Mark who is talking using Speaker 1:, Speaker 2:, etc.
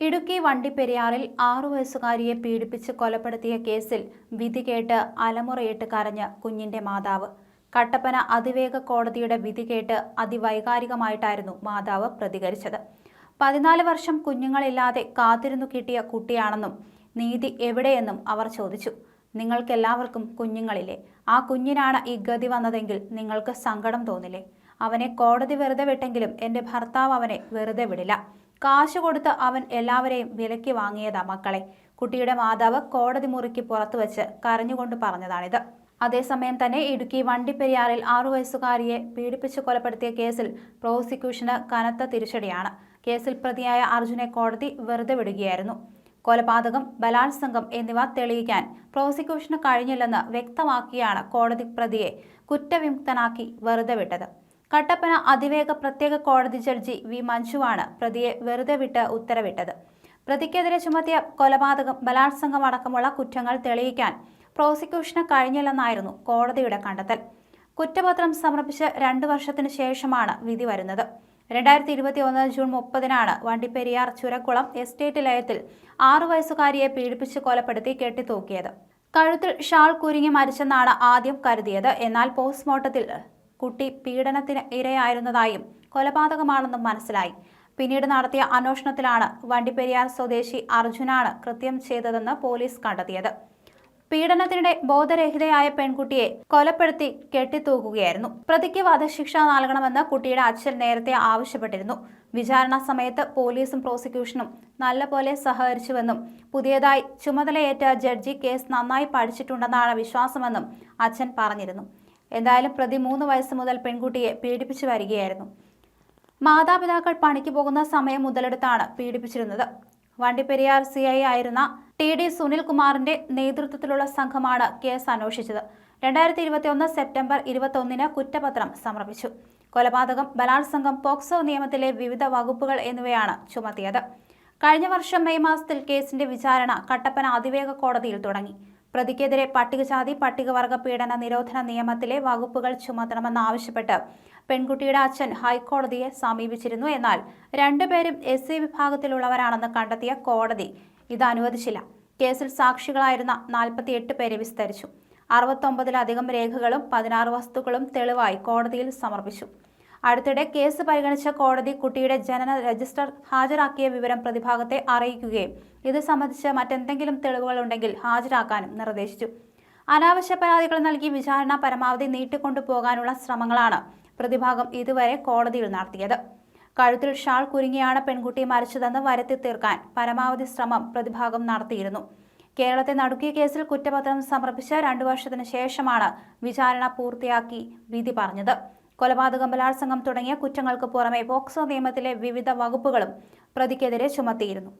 Speaker 1: ഇടുക്കി വണ്ടിപ്പെരിയാറിൽ ആറു വയസ്സുകാരിയെ പീഡിപ്പിച്ച് കൊലപ്പെടുത്തിയ കേസിൽ വിധി കേട്ട് അലമുറയിട്ട് കരഞ്ഞ് കുഞ്ഞിന്റെ മാതാവ്. കട്ടപ്പന അതിവേഗ കോടതിയുടെ വിധി കേട്ട് അതിവൈകാരികമായിട്ടായിരുന്നു മാതാവ് പ്രതികരിച്ചത്. പതിനാല് വർഷം കുഞ്ഞുങ്ങളില്ലാതെ കാത്തിരുന്നു കിട്ടിയ കുട്ടിയാണെന്നും നീതി എവിടെയെന്നും അവർ ചോദിച്ചു. നിങ്ങൾക്കെല്ലാവർക്കും കുഞ്ഞുങ്ങളില്ലേ? ആ കുഞ്ഞിനാണ് ഈ ഗതി വന്നതെങ്കിൽ നിങ്ങൾക്ക് സങ്കടം തോന്നില്ലേ? അവനെ കോടതി വെറുതെ വിട്ടെങ്കിലും എന്റെ ഭർത്താവ് അവനെ വെറുതെ വിടില്ല. കാശ് കൊടുത്ത് അവൻ എല്ലാവരെയും വിലയ്ക്ക് വാങ്ങിയതാ മക്കളെ. കുട്ടിയുടെ മാതാവ് കോടതി മുറിക്ക് പുറത്തു വെച്ച് കരഞ്ഞുകൊണ്ട് പറഞ്ഞതാണിത്. അതേസമയം തന്നെ ഇടുക്കി വണ്ടിപ്പെരിയാറിൽ ആറു വയസ്സുകാരിയെ പീഡിപ്പിച്ച് കൊലപ്പെടുത്തിയ കേസിൽ പ്രോസിക്യൂഷന് കനത്ത തിരിച്ചടിയാണ്. കേസിൽ പ്രതിയായ അർജുനെ കോടതി വെറുതെ വിടുകയായിരുന്നു. കൊലപാതകം ബലാത്സംഗം എന്നിവ തെളിയിക്കാൻ പ്രോസിക്യൂഷന് കഴിഞ്ഞില്ലെന്ന് വ്യക്തമാക്കിയാണ് കോടതി പ്രതിയെ കുറ്റവിമുക്തനാക്കി വെറുതെ വിട്ടത്. കട്ടപ്പന അതിവേഗ പ്രത്യേക കോടതി ജഡ്ജി വി മഞ്ജുവാണ് പ്രതിയെ വെറുതെ വിട്ട് ഉത്തരവിട്ടത്. പ്രതിക്കെതിരെ ചുമത്തിയ കൊലപാതകം ബലാത്സംഗം അടക്കമുള്ള കുറ്റങ്ങൾ തെളിയിക്കാൻ പ്രോസിക്യൂഷന് കഴിഞ്ഞില്ലെന്നായിരുന്നു കോടതിയുടെ കണ്ടെത്തൽ. കുറ്റപത്രം സമർപ്പിച്ച് രണ്ടു വർഷത്തിനു ശേഷമാണ് വിധി വരുന്നത്. രണ്ടായിരത്തി ഇരുപത്തി ഒന്ന് ജൂൺ മുപ്പതിനാണ് വണ്ടിപ്പെരിയാർ ചുരക്കുളം എസ്റ്റേറ്റ് ലയത്തിൽ ആറു വയസ്സുകാരിയെ പീഡിപ്പിച്ച് കൊലപ്പെടുത്തി കെട്ടിത്തൂക്കിയത്. കഴുത്തിൽ ഷാൾ കുരുങ്ങി മരിച്ചെന്നാണ് ആദ്യം കരുതിയത്. എന്നാൽ പോസ്റ്റ്മോർട്ടത്തിൽ കുട്ടി പീഡനത്തിന് ഇരയായിരുന്നതായും കൊലപാതകമാണെന്നും മനസ്സിലായി. പിന്നീട് നടത്തിയ അന്വേഷണത്തിലാണ് വണ്ടിപ്പെരിയാർ സ്വദേശി അർജുനാണ് കൃത്യം ചെയ്തതെന്ന് പോലീസ് കണ്ടെത്തിയത്. പീഡനത്തിനിടെ ബോധരഹിതയായ പെൺകുട്ടിയെ കൊലപ്പെടുത്തി കെട്ടിത്തൂക്കുകയായിരുന്നു. പ്രതിക്ക് വധശിക്ഷ നൽകണമെന്ന് കുട്ടിയുടെ അച്ഛൻ നേരത്തെ ആവശ്യപ്പെട്ടിരുന്നു. വിചാരണ സമയത്ത് പോലീസും പ്രോസിക്യൂഷനും നല്ലപോലെ സഹകരിച്ചുവെന്നും പുതിയതായി ചുമതലയേറ്റ ജഡ്ജി കേസ് നന്നായി പഠിച്ചിട്ടുണ്ടെന്നാണ് വിശ്വാസമെന്നും അച്ഛൻ പറഞ്ഞിരുന്നു. എന്തായാലും പ്രതി മൂന്ന് വയസ്സ് മുതൽ പെൺകുട്ടിയെ പീഡിപ്പിച്ചു വരികയായിരുന്നു. മാതാപിതാക്കൾ പണിക്ക് പോകുന്ന സമയം മുതലെടുത്താണ് പീഡിപ്പിച്ചിരുന്നത്. വണ്ടിപ്പെരിയാർ സി ഐ ആയിരുന്ന ടി ഡി സുനിൽകുമാറിന്റെ നേതൃത്വത്തിലുള്ള സംഘമാണ് കേസ് അന്വേഷിച്ചത്. രണ്ടായിരത്തി ഇരുപത്തിയൊന്ന് സെപ്റ്റംബർ ഇരുപത്തൊന്നിന് കുറ്റപത്രം സമർപ്പിച്ചു. കൊലപാതകം ബലാത്സംഗം പോക്സോ നിയമത്തിലെ വിവിധ വകുപ്പുകൾ എന്നിവയാണ് ചുമത്തിയത്. കഴിഞ്ഞ വർഷം മെയ് മാസത്തിൽ കേസിന്റെ വിചാരണ കട്ടപ്പന അതിവേഗ കോടതിയിൽ തുടങ്ങി. പ്രതിക്കെതിരെ പട്ടികജാതി പട്ടികവർഗ പീഡന നിരോധന നിയമത്തിലെ വകുപ്പുകൾ ചുമത്തണമെന്നാവശ്യപ്പെട്ട് പെൺകുട്ടിയുടെ അച്ഛൻ ഹൈക്കോടതിയെ സമീപിച്ചിരുന്നു. എന്നാൽ രണ്ടുപേരും എസ് സി വിഭാഗത്തിലുള്ളവരാണെന്ന് കണ്ടെത്തിയ കോടതി ഇത് അനുവദിച്ചില്ല. കേസിൽ സാക്ഷികളായിരുന്ന നാൽപ്പത്തിയെട്ട് പേരെ വിസ്തരിച്ചു. അറുപത്തൊമ്പതിലധികം രേഖകളും പതിനാറ് വസ്തുക്കളും തെളിവായി കോടതിയിൽ സമർപ്പിച്ചു. അടുത്തിടെ കേസ് പരിഗണിച്ച കോടതി കുട്ടിയുടെ ജനന രജിസ്റ്റർ ഹാജരാക്കിയ വിവരം പ്രതിഭാഗത്തെ അറിയിക്കുകയും ഇത് സംബന്ധിച്ച് മറ്റെന്തെങ്കിലും തെളിവുകൾ ഉണ്ടെങ്കിൽ ഹാജരാക്കാനും നിർദ്ദേശിച്ചു. അനാവശ്യ പരാതികൾ നൽകി വിചാരണ പരമാവധി നീട്ടിക്കൊണ്ടുപോകാനുള്ള ശ്രമങ്ങളാണ് പ്രതിഭാഗം ഇതുവരെ കോടതിയിൽ നടത്തിയത്. കഴുത്തിൽ ഷാൾ കുരുങ്ങിയാണ് പെൺകുട്ടി മരിച്ചതെന്ന് വരുത്തി തീർക്കാൻ പരമാവധി ശ്രമം പ്രതിഭാഗം നടത്തിയിരുന്നു. കേരളത്തെ നടുക്കിയ കേസിൽ കുറ്റപത്രം സമർപ്പിച്ച രണ്ടു വർഷത്തിന് ശേഷമാണ് വിചാരണ പൂർത്തിയാക്കി വിധി പറഞ്ഞത്. കൊലപാതകം ബലാത്സംഗം തുടങ്ങിയ കുറ്റങ്ങൾക്ക് പുറമെ പോക്സോ നിയമത്തിലെ വിവിധ വകുപ്പുകളും പ്രതിക്കെതിരെ ചുമത്തിയിരുന്നു